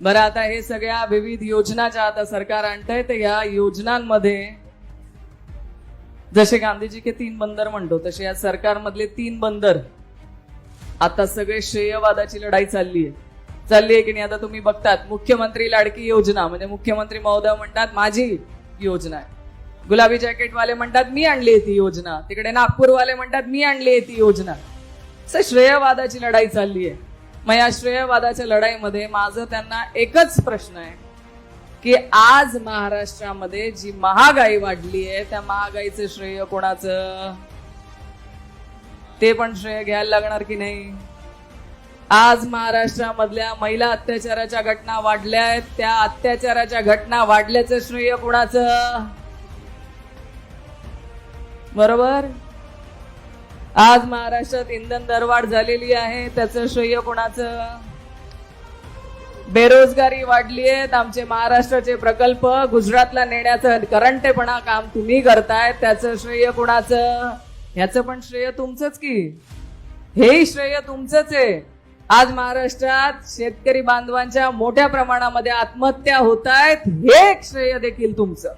बरं आता हे सगळ्या विविध योजना ज्या आता सरकार आणतंय तर या योजनांमध्ये जसे गांधीजी के तीन बंदर म्हणतो तसे या सरकारमधले तीन बंदर आता सगळे श्रेयवादाची लढाई चालली आहे चालली आहे की नाही आता तुम्ही बघतात मुख्यमंत्री लाडकी योजना म्हणजे मुख्यमंत्री महोदय म्हणतात माझी योजना आहे. गुलाबी जॅकेटवाले म्हणतात मी आणली आहे ती योजना. तिकडे नागपूरवाले म्हणतात मी आणली आहे ती योजना. असं श्रेयवादाची लढाई चालली आहे मग या श्रेयवादाच्या लढाईमध्ये माझं त्यांना एकच प्रश्न आहे की आज महाराष्ट्रामध्ये जी महागाई वाढली आहे त्या महागाईचं श्रेय कोणाचं? ते पण श्रेय घ्यायला लागणार की नाही? आज महाराष्ट्रामधल्या महिला अत्याचाराच्या घटना वाढल्या आहेत त्या अत्याचाराच्या घटना वाढल्याचं श्रेय कोणाचं? बरोबर? आज महाराष्ट्रात इंधन दरवाढ झालेली आहे. त्याचं श्रेय कोणाचं? बेरोजगारी वाढली आहेत. आमचे महाराष्ट्राचे प्रकल्प गुजरातला नेण्याचं करंटेपणा काम तुम्ही करताय. त्याचं श्रेय कुणाचं? ह्याचं पण श्रेय तुमचंच की. हेही श्रेय तुमचंच आहे. आज महाराष्ट्रात शेतकरी बांधवांच्या मोठ्या प्रमाणामध्ये आत्महत्या होत आहेत. हे एक श्रेय देखील तुमचं.